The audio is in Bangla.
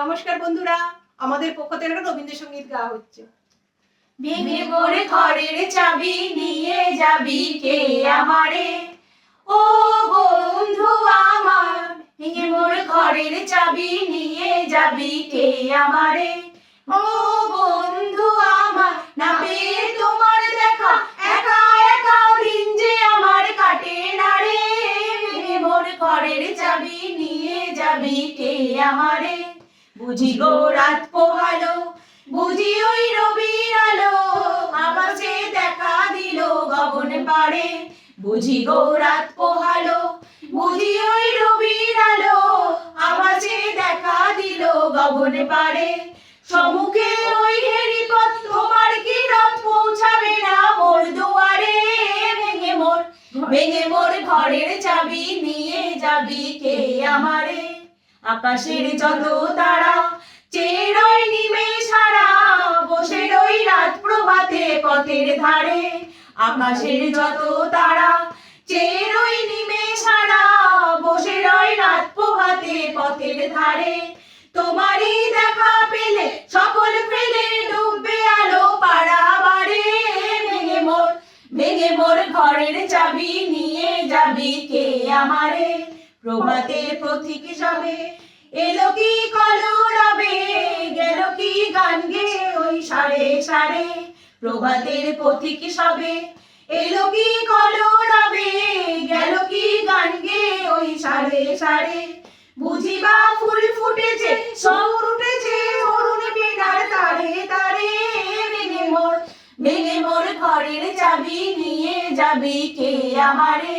নমস্কার বন্ধুরা, আমাদের পক্ষ থেকে একটা রবীন্দ্রসঙ্গীত গাওয়া হচ্ছে। ভেঙে মোর ঘরের চাবি নিয়ে যাবি কে আমারে? ও বন্ধু আমার, ভেঙে মোর ঘরের চাবি নিয়ে যাবি কে আমারে? ও বন্ধু আমার, না পেয়ে তোমার দেখা, একা একা দিন যে আমার কাটে না রে। ভেঙে মোর ঘরের চাবি নিয়ে যাবি কে আমারে? বুঝি গো রাত পোহালো, বুঝি ওই রবির আলো আকাশে দেখা দিল গগন পাড়ে। বুঝি গো রাত পোহালো, বুঝি ওই রবির আলো আকাশে দেখা দিল গগন পাড়ে। সমুখে ওই হেরিপথ তোমার কি রথ পৌঁছাবে না মোর দুয়ারে। ভেঙে মোর ভেঙে মোর ঘরের চাবি নিয়ে যাবি কে আমারে? আকাশের যত তারা চেরই নিমেষ হারা বসে রই রাত প্রভাতে পথের ধারে। আকাশের যত তারা চেরই নিমেষ হারা বসে রই রাত প্রভাতে পথের ধারে। তোমারই দেখা পেলে, সকল পেলে ডুববে আলো পাড়াবারে। ভেঙে মোর ভেঙে মোর ঘরের চাবি নিয়ে যাবি কে আমারে? প্রভাতে পথিক সবে এলো কি কলো রবে গেল কি গান গে ওই সারে সারে প্রভাতের পথিক সবে এলো কি কলো রবে গেল কি গান গে ওই সারে সারে বুঝিবা ফুল ফুটেছে শহর উঠেছে অরুণ পেনার তারে তারে। ভেঙে মোর ভেঙে মোর ঘরের চাবি নিয়ে যাবি কে আমারে?